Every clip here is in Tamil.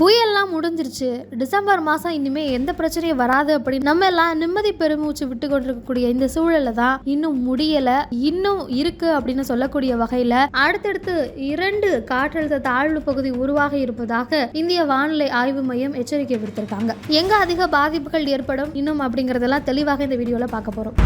புயல்லாம் முடிஞ்சிருச்சு. டிசம்பர் மாதம் இனிமேல் எந்த பிரச்சனையும் வராது அப்படி. நம்ம எல்லாம் நிம்மதி பெருமூச்சு விட்டு கொண்டிருக்கக்கூடிய இந்த சூழல்ல தான் இன்னும் முடியல. இன்னும் இருக்கு அப்படின்னு சொல்லக்கூடிய வகையில அடுத்தடுத்து இரண்டு காற்றழுத்த தாழ்வு பகுதி உருவாக இருப்பதாக இந்திய வானிலை ஆய்வு மையம் எச்சரிக்கை விடுத்திருக்காங்க. எங்க அதிக பாதிப்புகள் ஏற்படும் இன்னும் அப்படிங்கறதெல்லாம் தெளிவாக இந்த வீடியோல பார்க்க போறோம்.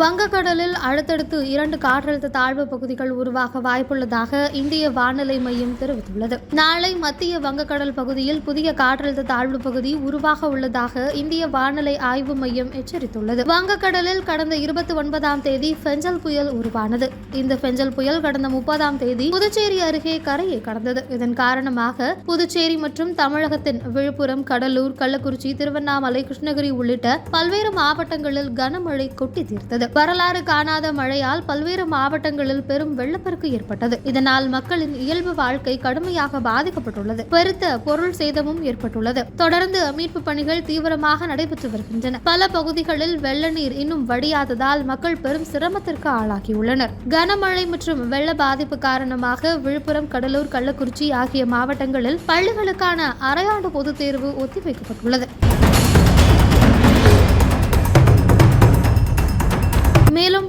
வங்கக்கடலில் அடுத்தடுத்து இரண்டு காற்றழுத்த தாழ்வு பகுதிகள் உருவாக வாய்ப்புள்ளதாக இந்திய வானிலை மையம் தெரிவித்துள்ளது. நாளை மத்திய வங்கக்கடல் பகுதியில் புதிய காற்றழுத்த தாழ்வு பகுதி உருவாக உள்ளதாக இந்திய வானிலை ஆய்வு மையம் எச்சரித்துள்ளது. வங்கக்கடலில் கடந்த இருபத்தி ஒன்பதாம் தேதி ஃபெஞ்சல் புயல் உருவானது. இந்த ஃபெஞ்சல் புயல் கடந்த முப்பதாம் தேதி புதுச்சேரி அருகே கரையை கடந்தது. இதன் காரணமாக புதுச்சேரி மற்றும் தமிழகத்தின் விழுப்புரம் கடலூர் கள்ளக்குறிச்சி திருவண்ணாமலை கிருஷ்ணகிரி உள்ளிட்ட பல்வேறு மாவட்டங்களில் கனமழை கொட்டி தீர்த்தது. வரலாறு காணாத மழையால் பல்வேறு மாவட்டங்களில் பெரும் வெள்ளப்பெருக்கு ஏற்பட்டது. இதனால் மக்களின் இயல்பு வாழ்க்கை கடுமையாக பாதிக்கப்பட்டுள்ளது. பெருத்த பொருள் சேதமும் ஏற்பட்டுள்ளது. தொடர்ந்து மீட்பு பணிகள் தீவிரமாக நடைபெற்று வருகின்றன. பல பகுதிகளில் வெள்ள நீர் இன்னும் வடியாததால் மக்கள் பெரும் சிரமத்திற்கு ஆளாகியுள்ளனர். கனமழை மற்றும் வெள்ள பாதிப்பு காரணமாக விழுப்புரம் கடலூர் கள்ளக்குறிச்சி ஆகிய மாவட்டங்களில் பள்ளிகளுக்கான அரையாண்டு பொதுத் தேர்வு ஒத்திவைக்கப்பட்டுள்ளது.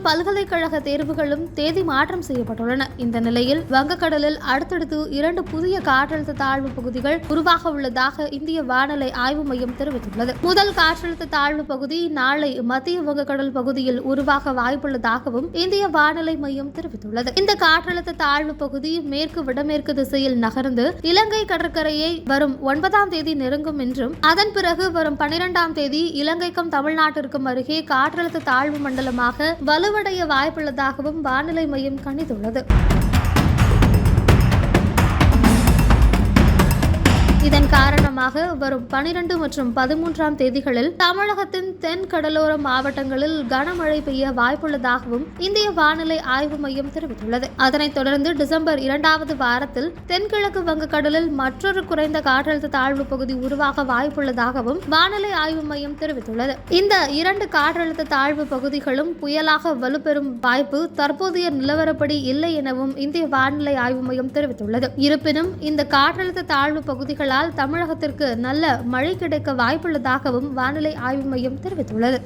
பல்கலைக்கழக தேர்வுகளும் தேதி மாற்றம் செய்யப்பட்டுள்ளன. இந்த நிலையில் வங்கக்கடலில் அடுத்தடுத்து இரண்டு புதிய காற்றழுத்த தாழ்வு பகுதிகள் உருவாக உள்ளதாக இந்திய வானிலை ஆய்வு மையம் தெரிவித்துள்ளது. முதல் காற்றழுத்த தாழ்வு பகுதி நாளை மத்திய வங்கக்கடல் பகுதியில் உருவாக வாய்ப்புள்ளதாகவும் இந்திய வானிலை மையம் தெரிவித்துள்ளது. இந்த காற்றழுத்த தாழ்வு பகுதி மேற்கு வடமேற்கு திசையில் நகர்ந்து இலங்கை கடற்கரையை வரும் ஒன்பதாம் தேதி நெருங்கும் என்றும் அதன் பிறகு வரும் பனிரெண்டாம் தேதி இலங்கைக்கும் தமிழ்நாட்டிற்கும் அருகே காற்றழுத்த தாழ்வு மண்டலமாக வலுவடைய வாய்ப்புள்ளதாகவும் வானிலை மையம் கணித்துள்ளது. காரணமாக வரும் பனிரெண்டு மற்றும் பதிமூன்றாம் தேதிகளில் தமிழகத்தின் தென் கடலோர மாவட்டங்களில் கனமழை பெய்ய வாய்ப்புள்ளதாகவும் இந்திய வானிலை ஆய்வு மையம் தெரிவித்துள்ளது. அதனைத் தொடர்ந்து டிசம்பர் இரண்டாவது வாரத்தில் தென்கிழக்கு வங்கக்கடலில் மற்றொரு குறைந்த காற்றழுத்த தாழ்வு பகுதி உருவாக வாய்ப்புள்ளதாகவும் வானிலை ஆய்வு மையம் தெரிவித்துள்ளது. இந்த இரண்டு காற்றழுத்த தாழ்வு பகுதிகளும் புயலாக வலுப்பெறும் வாய்ப்பு தற்போதைய நிலவரப்படி இல்லை எனவும் இந்திய வானிலை ஆய்வு மையம் தெரிவித்துள்ளது. இருப்பினும் இந்த காற்றழுத்த தாழ்வு பகுதிகளால் தமிழகத்திற்கு நல்ல மழை கிடைக்க வாய்ப்புள்ளதாகவும் வானிலை ஆய்வு மையம் தெரிவித்துள்ளது.